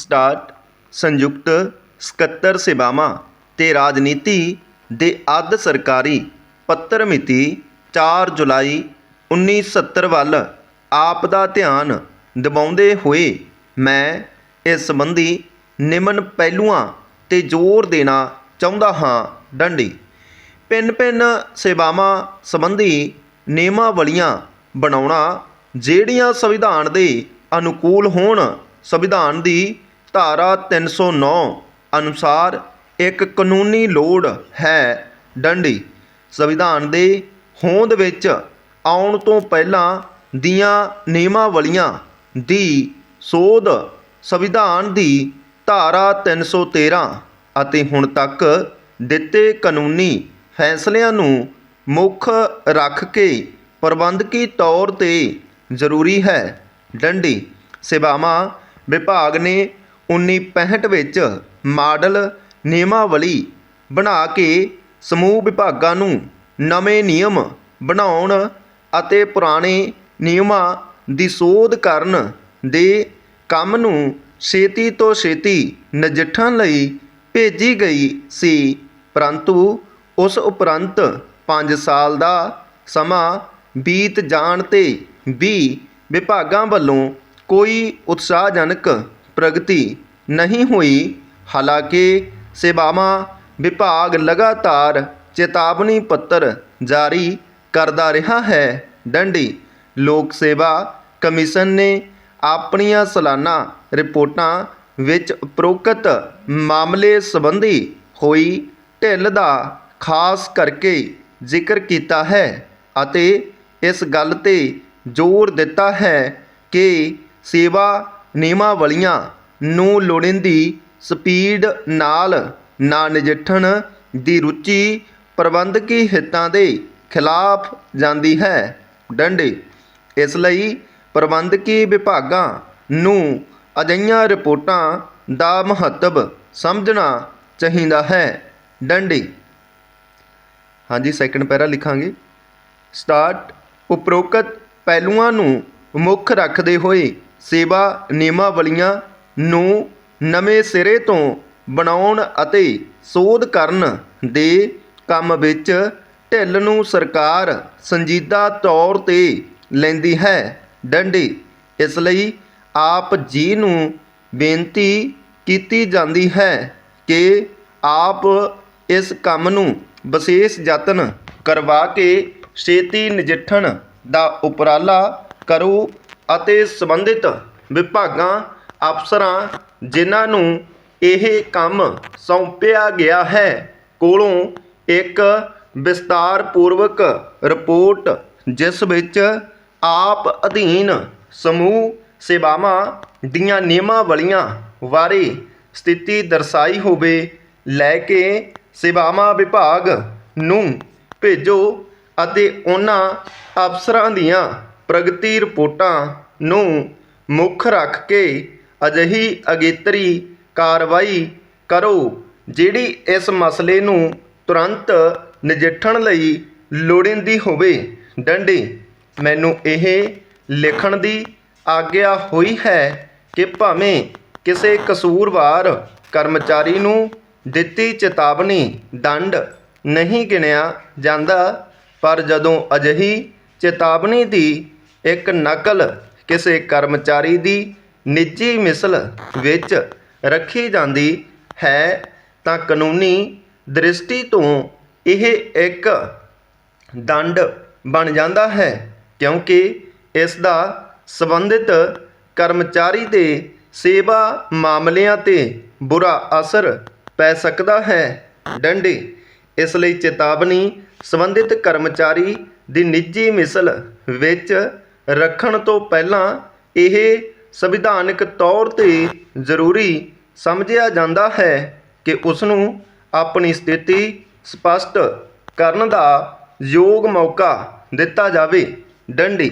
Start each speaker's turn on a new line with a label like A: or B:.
A: Start ਸੰਯੁਕਤ ਸਕੱਤਰ ਸੇਵਾਵਾਂ ਤੇ ਰਾਜਨੀਤੀ ਦੇ ਅੱਧ ਸਰਕਾਰੀ ਪੱਤਰ ਮਿਤੀ ਚਾਰ ਜੁਲਾਈ 1970 ਵੱਲ ਆਪ ਦਾ ਧਿਆਨ ਦਿਵਾਉਂਦੇ ਹੋਏ ਮੈਂ ਇਸ ਸੰਬੰਧੀ ਨਿਮਨ ਪਹਿਲੂਆਂ ਤੇ ਜ਼ੋਰ ਦੇਣਾ ਚਾਹੁੰਦਾ ਹਾਂ, ਡੰਡੀ। ਭਿੰਨ ਭਿੰਨ ਸੇਵਾਵਾਂ ਸੰਬੰਧੀ ਨਿਯਮਾਵਲੀਆਂ ਬਣਾਉਣਾ ਜਿਹੜੀਆਂ ਸੰਵਿਧਾਨ ਦੇ ਅਨੁਕੂਲ ਹੋਣ, ਸੰਵਿਧਾਨ ਦੀ ਧਾਰਾ 309 ਅਨੁਸਾਰ ਇੱਕ ਕਾਨੂੰਨੀ ਲੋੜ ਹੈ ਡੰਡੀ ਸੰਵਿਧਾਨ ਦੇ ਹੋਂਦ ਵਿੱਚ ਆਉਣ ਤੋਂ ਪਹਿਲਾਂ ਦੀਆਂ ਨਿਯਮਾਵਲੀਆਂ ਦੀ ਸੋਧ ਸੰਵਿਧਾਨ ਦੀ ਧਾਰਾ 313 ਅਤੇ ਹੁਣ ਤੱਕ ਦਿੱਤੇ ਕਾਨੂੰਨੀ ਫੈਸਲਿਆਂ ਨੂੰ ਮੁੱਖ ਰੱਖ ਕੇ ਪ੍ਰਬੰਧਕੀ ਤੌਰ ਤੇ ਜ਼ਰੂਰੀ ਹੈ। ਡੰਡੀ ਸੇਵਾਵਾਂ ਵਿਭਾਗ ਨੇ 1965 ਵਿੱਚ ਮਾਡਲ ਨਿਯਮਾਵਲੀ ਬਣਾ ਕੇ ਸਮੂਹ ਵਿਭਾਗਾਂ ਨੂੰ ਨਵੇਂ ਨਿਯਮ ਬਣਾਉਣ ਅਤੇ ਪੁਰਾਣੇ ਨਿਯਮਾਂ ਦੀ ਸੋਧ ਕਰਨ ਦੇ ਕੰਮ ਨੂੰ ਛੇਤੀ ਤੋਂ ਛੇਤੀ ਨਜਿੱਠਣ ਲਈ ਭੇਜੀ ਗਈ ਸੀ। ਪਰੰਤੂ ਉਸ ਉਪਰੰਤ 5 ਸਾਲ ਦਾ ਸਮਾਂ ਬੀਤ ਜਾਣ ਤੇ ਵੀ ਵਿਭਾਗਾਂ ਵੱਲੋਂ ਕੋਈ ਉਤਸ਼ਾਹਜਨਕ ਪ੍ਰਗਤੀ ਨਹੀਂ ਹੋਈ। ਹਾਲਾਂਕਿ ਸੇਵਾਵਾਂ ਵਿਭਾਗ ਲਗਾਤਾਰ ਚੇਤਾਵਨੀ ਪੱਤਰ ਜਾਰੀ ਕਰਦਾ ਰਿਹਾ ਹੈ। ਡੰਡੀ ਲੋਕ ਸੇਵਾ ਕਮਿਸ਼ਨ ਨੇ ਆਪਣੀਆਂ ਸਾਲਾਨਾ ਰਿਪੋਰਟਾਂ ਵਿੱਚ ਉਪਰੋਕਤ ਮਾਮਲੇ ਸੰਬੰਧੀ ਹੋਈ ਢਿੱਲ ਦਾ ਖਾਸ ਕਰਕੇ ਜ਼ਿਕਰ ਕੀਤਾ ਹੈ ਅਤੇ ਇਸ ਗੱਲ ਤੇ ਜ਼ੋਰ ਦਿੱਤਾ ਹੈ ਕਿ ਸੇਵਾ ਨਿਯਮਾਵਲੀਆਂ ਨੂੰ ਲੋੜੀਂਦੀ ਸਪੀਡ ਨਾਲ ਨਾ ਨਜਿੱਠਣ ਦੀ ਰੁਚੀ ਪ੍ਰਬੰਧਕੀ ਹਿੱਤਾਂ ਦੇ ਖਿਲਾਫ ਜਾਂਦੀ ਹੈ। ਡੰਡੇ। ਇਸ ਲਈ ਪ੍ਰਬੰਧਕੀ ਵਿਭਾਗਾਂ ਨੂੰ ਅਜਿਹੀਆਂ ਰਿਪੋਰਟਾਂ ਦਾ ਮਹੱਤਵ ਸਮਝਣਾ ਚਾਹੀਦਾ ਹੈ। ਡੰਡੇ। ਹਾਂਜੀ ਸੈਕੰਡ ਪੈਰਾ ਲਿਖਾਂਗੇ। ਸਟਾਰਟ ਉਪਰੋਕਤ ਪਹਿਲੂਆਂ ਨੂੰ ਮੁੱਖ ਰੱਖਦੇ ਹੋਏ ਸੇਵਾ ਨਿਯਮਾਵਲੀਆਂ ਨੂੰ ਨਵੇਂ ਸਿਰੇ ਤੋਂ ਬਣਾਉਣ ਅਤੇ ਸੋਧ ਕਰਨ ਦੇ ਕੰਮ ਵਿੱਚ ਢਿੱਲ ਨੂੰ ਸਰਕਾਰ ਸੰਜੀਦਾ ਤੌਰ ਤੇ ਲੈਂਦੀ ਹੈ। ਡੰਡੀ, ਇਸ ਲਈ ਆਪ ਜੀ ਨੂੰ ਬੇਨਤੀ ਕੀਤੀ ਜਾਂਦੀ ਹੈ ਕਿ ਆਪ ਇਸ ਕੰਮ ਨੂੰ ਵਿਸ਼ੇਸ਼ ਯਤਨ ਕਰਵਾ ਕੇ ਛੇਤੀ ਨਜਿੱਠਣ ਦਾ ਉਪਰਾਲਾ ਕਰੋ ਅਤੇ ਸੰਬੰਧਿਤ ਵਿਭਾਗਾਂ, ਅਫਸਰਾਂ, ਜਿਨ੍ਹਾਂ ਨੂੰ ਇਹ ਕੰਮ ਸੌਂਪਿਆ ਗਿਆ ਹੈ, ਕੋਲੋਂ ਇੱਕ ਵਿਸਤਾਰਪੂਰਵਕ ਰਿਪੋਰਟ, ਜਿਸ ਵਿੱਚ ਆਪ ਅਧੀਨ ਸਮੂਹ ਸੇਵਾਵਾਂ ਦੀਆਂ ਨਿਯਮਾਵਲੀਆਂ ਬਾਰੇ ਸਥਿਤੀ ਦਰਸਾਈ ਹੋਵੇ, ਲੈ ਕੇ ਸੇਵਾਵਾਂ ਵਿਭਾਗ ਨੂੰ ਭੇਜੋ ਅਤੇ ਉਹਨਾਂ ਅਫਸਰਾਂ ਦੀਆਂ ਪ੍ਰਗਤੀ ਰਿਪੋਰਟਾਂ ਨੂੰ ਮੁੱਖ ਰੱਖ ਕੇ ਅਜਿਹੀ ਅਗੇਤਰੀ ਕਾਰਵਾਈ ਕਰੋ, ਜਿਹੜੀ ਇਸ ਮਸਲੇ ਨੂੰ ਤੁਰੰਤ ਨਜਿੱਠਣ ਲਈ ਲੋੜੀਂਦੀ ਹੋਵੇ। ਡੰਡੀ, ਮੈਨੂੰ ਇਹ ਲਿਖਣ ਦੀ ਆਗਿਆ ਹੋਈ ਹੈ ਕਿ ਭਾਵੇਂ ਕਿਸੇ ਕਸੂਰਵਾਰ ਕਰਮਚਾਰੀ ਨੂੰ ਦਿੱਤੀ ਚੇਤਾਵਨੀ ਦੰਡ ਨਹੀਂ ਗਿਣਿਆ ਜਾਂਦਾ, ਪਰ ਜਦੋਂ ਅਜਿਹੀ ਚੇਤਾਵਨੀ ਦੀ ਇੱਕ ਨਕਲ ਕਿਸੇ ਕਰਮਚਾਰੀ ਦੀ ਨਿੱਜੀ ਮਿਸਲ ਵਿੱਚ ਰੱਖੀ ਜਾਂਦੀ ਹੈ ਤਾਂ ਕਾਨੂੰਨੀ ਦ੍ਰਿਸ਼ਟੀ ਤੋਂ ਇਹ ਇੱਕ ਦੰਡ ਬਣ ਜਾਂਦਾ ਹੈ, ਕਿਉਂਕਿ ਇਸ ਦਾ ਸੰਬੰਧਿਤ ਕਰਮਚਾਰੀ ਦੇ ਸੇਵਾ ਮਾਮਲਿਆਂ ਤੇ ਬੁਰਾ ਅਸਰ ਪੈ ਸਕਦਾ ਹੈ। ਡੰਡੀ, ਇਸ ਲਈ ਚੇਤਾਵਨੀ ਸੰਬੰਧਿਤ ਕਰਮਚਾਰੀ ਦੀ ਨਿੱਜੀ ਮਿਸਲ ਵਿੱਚ ਰੱਖਣ ਤੋਂ ਪਹਿਲਾਂ ਇਹ ਸੰਵਿਧਾਨਕ ਤੌਰ ਤੇ ਜ਼ਰੂਰੀ ਸਮਝਿਆ ਜਾਂਦਾ ਹੈ ਕਿ ਉਸ ਨੂੰ ਆਪਣੀ ਸਥਿਤੀ ਸਪਸ਼ਟ ਕਰਨ ਦਾ ਯੋਗ ਮੌਕਾ ਦਿੱਤਾ ਜਾਵੇ। ਡੰਡੀ